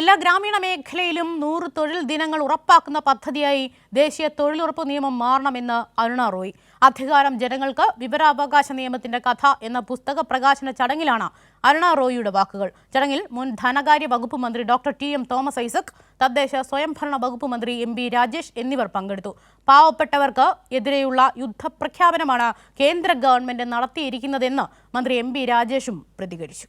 എല്ലാ ഗ്രാമീണ മേഖലയിലും നൂറ് തൊഴിൽ ദിനങ്ങൾ ഉറപ്പാക്കുന്ന പദ്ധതിയായി ദേശീയ തൊഴിലുറപ്പ് നിയമം മാറണമെന്ന് അരുണ റോയ്. അധികാരം ജനങ്ങൾക്ക് വിവരാവകാശ നിയമത്തിന്റെ കഥ എന്ന പുസ്തക പ്രകാശന ചടങ്ങിലാണ് അരുണ റോയിയുടെ വാക്കുകൾ. ചടങ്ങിൽ മുൻ ധനകാര്യ വകുപ്പ് മന്ത്രി doctor T M Thomas Isaac തദ്ദേശ സ്വയംഭരണ വകുപ്പ് മന്ത്രി എം ബി രാജേഷ് എന്നിവർ പങ്കെടുത്തു. പാവപ്പെട്ടവർക്ക് എതിരെയുള്ള യുദ്ധപ്രഖ്യാപനമാണ് കേന്ദ്ര ഗവൺമെന്റ് നടത്തിയിരിക്കുന്നതെന്ന് മന്ത്രി എം ബി രാജേഷും പ്രതികരിച്ചു.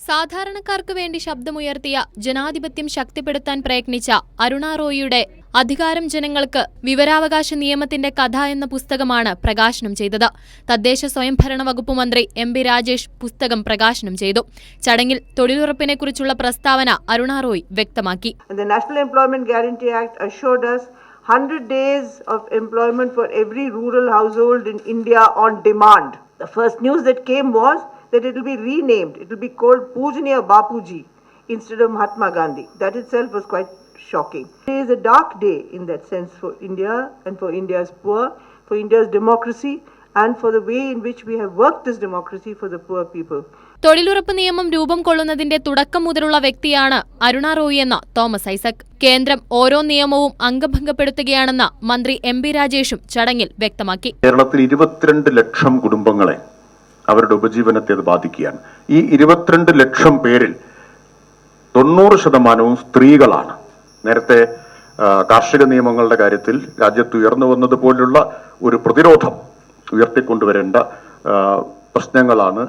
സാധാരണക്കാർക്ക് വേണ്ടി ശബ്ദമുയർത്തിയ ജനാധിപത്യം ശക്തിപ്പെടുത്താൻ പ്രയത്നിച്ച അരുണ റോയിയുടെ അധികാരം ജനങ്ങൾക്ക് വിവരാവകാശ നിയമത്തിന്റെ കഥ എന്ന പുസ്തകമാണ് പ്രകാശനം ചെയ്തത്. തദ്ദേശ സ്വയംഭരണ വകുപ്പ് മന്ത്രി എം പി രാജേഷ് പുസ്തകം പ്രകാശനം ചെയ്തു. ചടങ്ങിൽ തൊഴിലുറപ്പിനെ കുറിച്ചുള്ള പ്രസ്താവന അരുണ റോയ് വ്യക്തമാക്കി. Employment Guarantee Act assured us 100 days of employment for every rural household in India on demand. The first news that came was that it will be renamed. It will be called Pujaniya Bapuji instead of Mahatma Gandhi. That itself was quite shocking. It is a dark day in that sense for India and for India's poor, for India's democracy, and for the way in which we have worked this democracy for the poor people. തൊഴിലുറപ്പ് നിയമം രൂപം കൊള്ളുന്നതിന്റെ തുടക്കം മുതലുള്ള വ്യക്തിയാണ് അരുണ റോയി എന്ന Thomas Isaac കേന്ദ്രം ഓരോ നിയമവും അംഗഭംഗപ്പെടുത്തുകയാണെന്ന് മന്ത്രി എം ബി രാജേഷും ചടങ്ങിൽ വ്യക്തമാക്കി കേരളത്തിൽ ഇരുപത്തിരണ്ട് ലക്ഷം കുടുംബങ്ങളെ അവരുടെ ഉപജീവനത്തെ അത് ബാധിക്കുകയാണ്. ഈ ഇരുപത്തിരണ്ട് ലക്ഷം പേരിൽ തൊണ്ണൂറ് ശതമാനവും സ്ത്രീകളാണ്. നേരത്തെ കാർഷിക നിയമങ്ങളുടെ കാര്യത്തിൽ രാജ്യത്ത് ഉയർന്നു വന്നതുപോലുള്ള ഒരു പ്രതിരോധം ഉയർത്തിക്കൊണ്ടുവരേണ്ട പ്രശ്നങ്ങളാണ്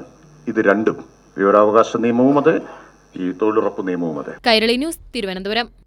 ഇത് രണ്ടും. വിവരാവകാശ നിയമവും അതെ ഈ തൊഴിലുറപ്പ് നിയമവും അതെ കൈരളി ന്യൂസ് തിരുവനന്തപുരം.